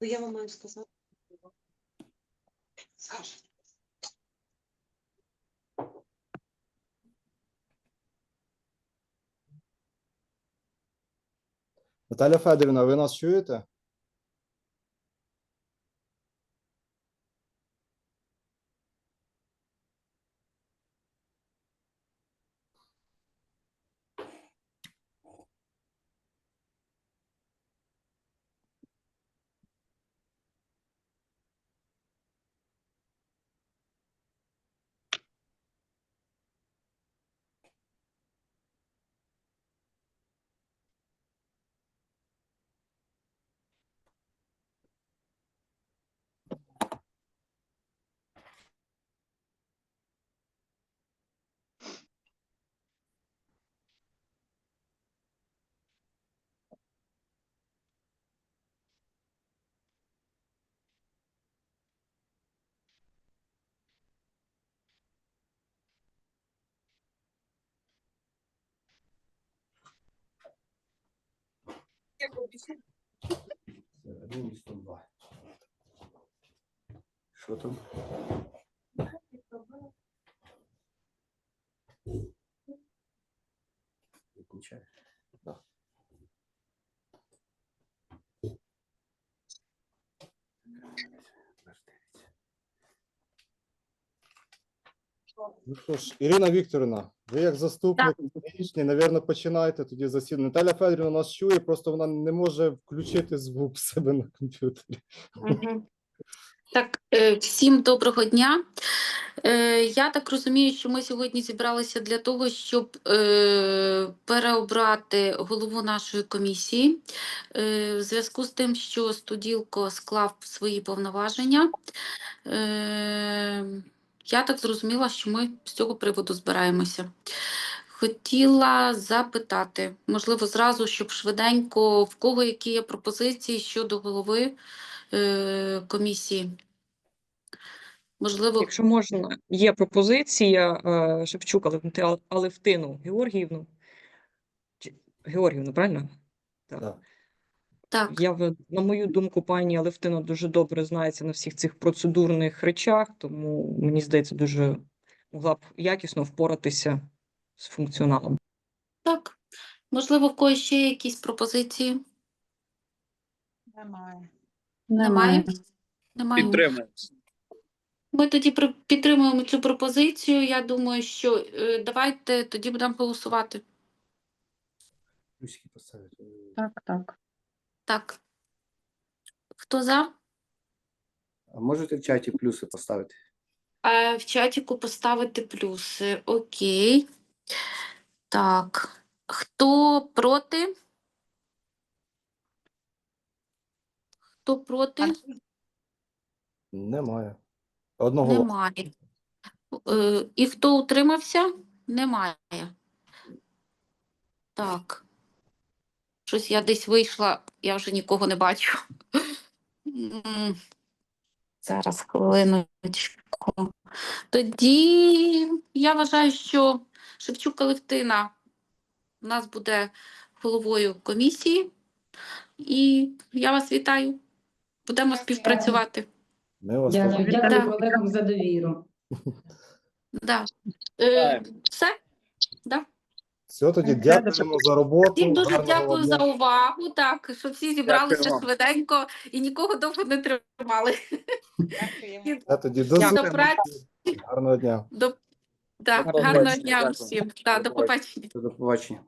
Ну, я вам маю сказати. Скажи. Наталя Федорівна, ви нас чуєте? Що там? Ну що ж, Ірина Вікторівна, ви як заступник технічний, напевно, починаєте тоді засідання. Наталя Федорівна нас чує, просто вона не може включити звук в себе на комп'ютері. Так, е, всім доброго дня. Е, Я так розумію, що ми сьогодні зібралися для того, щоб е, переобрати голову нашої комісії. В зв'язку з тим, що Студілко склав свої повноваження. Я так зрозуміла, що ми з цього приводу збираємося. Хотіла запитати, можливо, зразу, щоб швиденько, в кого які є пропозиції щодо голови е, комісії. Можливо, Якщо можна, є пропозиція е, Шевчук Алевтину Георгіївну. Георгіївну, правильно? Так. Да. Так. Я, на мою думку, пані Алевтина дуже добре знається на всіх цих процедурних речах, тому мені здається, дуже могла б якісно впоратися з функціоналом. Так. Можливо, в когось ще є якісь пропозиції? Немає. Немає? Немає. Підтримуємо. Ми тоді підтримуємо цю пропозицію. Я думаю, що е, давайте тоді будемо голосувати. Так, так. Так. Хто за? А можете в чаті плюси поставити? Е, в чатіку поставити плюси. Окей. Так. Хто проти? Хто проти? Немає. Одного. Немає. Е, І хто утримався? Немає. Так. Щось я десь вийшла, я вже нікого не бачу. Зараз хвилиночку. Тоді я вважаю, що Шевчук Алевтина у нас буде головою комісії. І я вас вітаю. Будемо співпрацювати. Ми вас Дякую, дякую колегам за довіру. Да. Е, все? Да. Все, тоді дякуємо за роботу. Всім дуже гарного дякую дня. за увагу. Так, що всі зібралися швиденько і нікого довго не тримали. Дякуємо. Я тоді до Дякую. праці. Гарного дня. До... Так, Гарного гарного дня Дякую. всім. Да, До до побачення. До побачення.